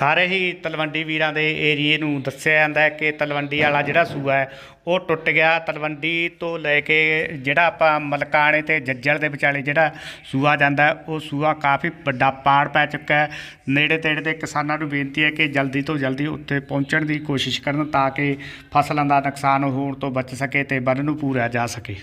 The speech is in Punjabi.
ਸਾਰੇ ਹੀ ਤਲਵੰਡੀ ਵੀਰਾਂ ਦੇ ਏਰੀਏ ਨੂੰ ਦੱਸਿਆ ਜਾਂਦਾ ਹੈ ਕਿ ਤਲਵੰਡੀ ਵਾਲਾ ਜਿਹੜਾ ਸੂਆ ਹੈ, ਉਹ ਟੁੱਟ ਗਿਆ। ਤਲਵੰਡੀ ਤੋਂ ਲੈ ਕੇ ਜਿਹੜਾ ਆਪਾਂ ਮਲਕਾਣੇ ਤੇ ਜੱਜਲ ਦੇ ਵਿਚਾਲੇ ਜਿਹੜਾ ਸੂਆ ਜਾਂਦਾ ਉਹ ਸੂਆ ਕਾਫੀ ਵੱਡਾ ਪਾੜ ਪੈ ਚੁੱਕਾ ਹੈ। ਨੇੜੇ ਤੇੜੇ ਦੇ ਕਿਸਾਨਾਂ ਨੂੰ ਬੇਨਤੀ ਹੈ ਕਿ ਜਲਦੀ ਤੋਂ ਜਲਦੀ ਉੱਥੇ ਪਹੁੰਚਣ ਦੀ ਕੋਸ਼ਿਸ਼ ਕਰਨ ਤਾਂ ਕਿ ਫਸਲਾਂ ਦਾ ਨੁਕਸਾਨ ਹੋਣ ਤੋਂ ਬਚ ਸਕੇ ਤੇ ਬੰਨ ਨੂੰ ਪੂਰਿਆ ਜਾ ਸਕੇ।